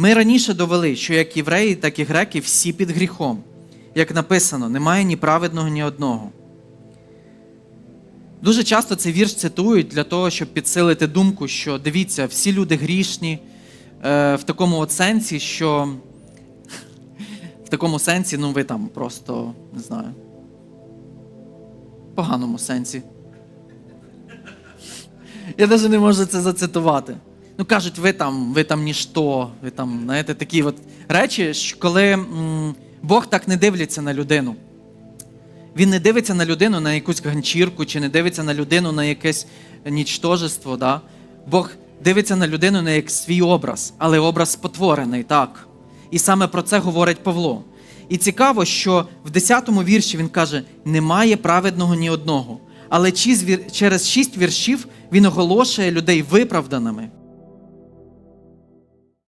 Ми раніше довели, що як євреї, так і греки всі під гріхом. Як написано, немає ні праведного, ні одного. Дуже часто цей вірш цитують для того, щоб підсилити думку, що дивіться, всі люди грішні е, в такому от сенсі, що в такому сенсі, ну ви там просто не знаю. В поганому сенсі. Я навіть не можу це зацитувати. Ну, кажуть, ви там, ви там ніщо, ви там, знаєте, такі от речі, що коли м, Бог так не дивиться на людину. Він не дивиться на людину на якусь ганчірку, чи не дивиться на людину на якесь нічтожество. Да? Бог дивиться на людину на як свій образ, але образ спотворений, так. І саме про це говорить Павло. І цікаво, що в 10-му вірші він каже: немає праведного ні одного. Але через шість віршів він оголошує людей виправданими.